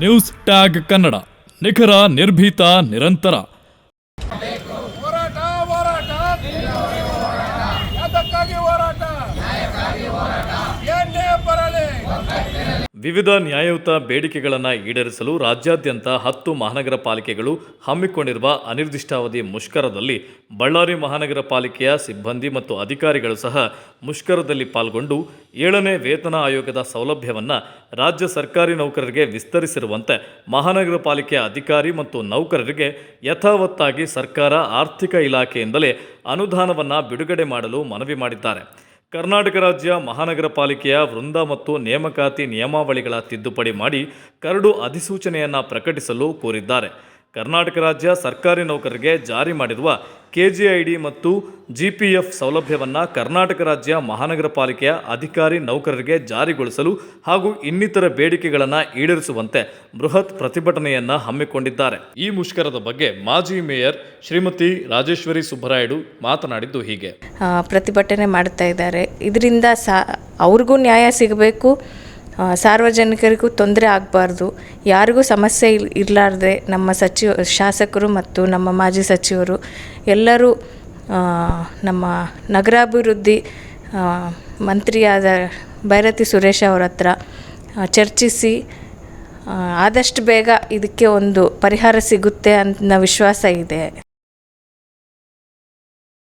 News tag Kannada ನಿಖರ ನಿರ್ಭೀತ ನಿರಂತರ ಹೋರಾಟ ಹೋರಾಟ ಅದಕ್ಕಾಗಿ ಹೋರಾಟ ಏನೇ ಬರಲಿ ವಿವಿಧ ನ್ಯಾಯಯುತ ಬೇಡಿಕೆಗಳನ್ನು ಈಡೇರಿಸಲು ರಾಜ್ಯಾದ್ಯಂತ ಹತ್ತು ಮಹಾನಗರ ಪಾಲಿಕೆಗಳು ಹಮ್ಮಿಕೊಂಡಿರುವ ಅನಿರ್ದಿಷ್ಟಾವಧಿ ಮುಷ್ಕರದಲ್ಲಿ ಬಳ್ಳಾರಿ ಮಹಾನಗರ ಪಾಲಿಕೆಯ ಸಿಬ್ಬಂದಿ ಮತ್ತು ಅಧಿಕಾರಿಗಳು ಸಹ ಮುಷ್ಕರದಲ್ಲಿ ಪಾಲ್ಗೊಂಡು ಏಳನೇ ವೇತನ ಆಯೋಗದ ಸೌಲಭ್ಯವನ್ನು ರಾಜ್ಯ ಸರ್ಕಾರಿ ನೌಕರರಿಗೆ ವಿಸ್ತರಿಸಿರುವಂತೆ ಮಹಾನಗರ ಪಾಲಿಕೆಯ ಅಧಿಕಾರಿ ಮತ್ತು ನೌಕರರಿಗೆ ಯಥಾವತ್ತಾಗಿ ಸರ್ಕಾರ ಆರ್ಥಿಕ ಇಲಾಖೆಯಿಂದಲೇ ಅನುದಾನವನ್ನು ಬಿಡುಗಡೆ ಮಾಡಲು ಮನವಿ ಮಾಡಿದ್ದಾರೆ. ಕರ್ನಾಟಕ ರಾಜ್ಯ ಮಹಾನಗರ ಪಾಲಿಕೆಯ ವೃಂದ ಮತ್ತು ನೇಮಕಾತಿ ನಿಯಮಾವಳಿಗಳ ತಿದ್ದುಪಡಿ ಮಾಡಿ ಕರಡು ಅಧಿಸೂಚನೆಯನ್ನು ಪ್ರಕಟಿಸಲು ಕೋರಿದ್ದಾರೆ. ಕರ್ನಾಟಕ ರಾಜ್ಯ ಸರ್ಕಾರಿ ನೌಕರರಿಗೆ ಜಾರಿ ಮಾಡಿರುವ ಕೆಜಿಐಡಿ ಮತ್ತು ಜಿಪಿಎಫ್ ಸೌಲಭ್ಯವನ್ನು ಕರ್ನಾಟಕ ರಾಜ್ಯ ಮಹಾನಗರ ಪಾಲಿಕೆಯ ಅಧಿಕಾರಿ ನೌಕರರಿಗೆ ಜಾರಿಗೊಳಿಸಲು ಹಾಗೂ ಇನ್ನಿತರ ಬೇಡಿಕೆಗಳನ್ನು ಈಡೇರಿಸುವಂತೆ ಬೃಹತ್ ಪ್ರತಿಭಟನೆಯನ್ನು ಹಮ್ಮಿಕೊಂಡಿದ್ದಾರೆ. ಈ ಮುಷ್ಕರದ ಬಗ್ಗೆ ಮಾಜಿ ಮೇಯರ್ ಶ್ರೀಮತಿ ರಾಜೇಶ್ವರಿ ಸುಬ್ಬರಾಯ್ಡು ಮಾತನಾಡಿದ್ದು ಹೀಗೆ. ಪ್ರತಿಭಟನೆ ಮಾಡ್ತಾ ಇದ್ದಾರೆ. ಇದರಿಂದ ಸಾ, ಅವ್ರಿಗೂ ನ್ಯಾಯ ಸಿಗಬೇಕು. ಸಾರ್ವಜನಿಕರಿಗೂ ತೊಂದರೆ ಆಗಬಾರ್ದು. ಯಾರಿಗೂ ಸಮಸ್ಯೆ ಇಲ್, ಇರಲಾರ್ದೆ ನಮ್ಮ ಸಚಿವ, ಶಾಸಕರು ಮತ್ತು ನಮ್ಮ ಮಾಜಿ ಸಚಿವರು ಎಲ್ಲರೂ ನಮ್ಮ ನಗರಾಭಿವೃದ್ಧಿ ಮಂತ್ರಿಯಾದ ಭೈರತಿ ಸುರೇಶ್ ಅವರ ಹತ್ರ ಚರ್ಚಿಸಿ ಆದಷ್ಟು ಬೇಗ ಇದಕ್ಕೆ ಒಂದು ಪರಿಹಾರ ಸಿಗುತ್ತೆ ಅಂತ ವಿಶ್ವಾಸ ಇದೆ.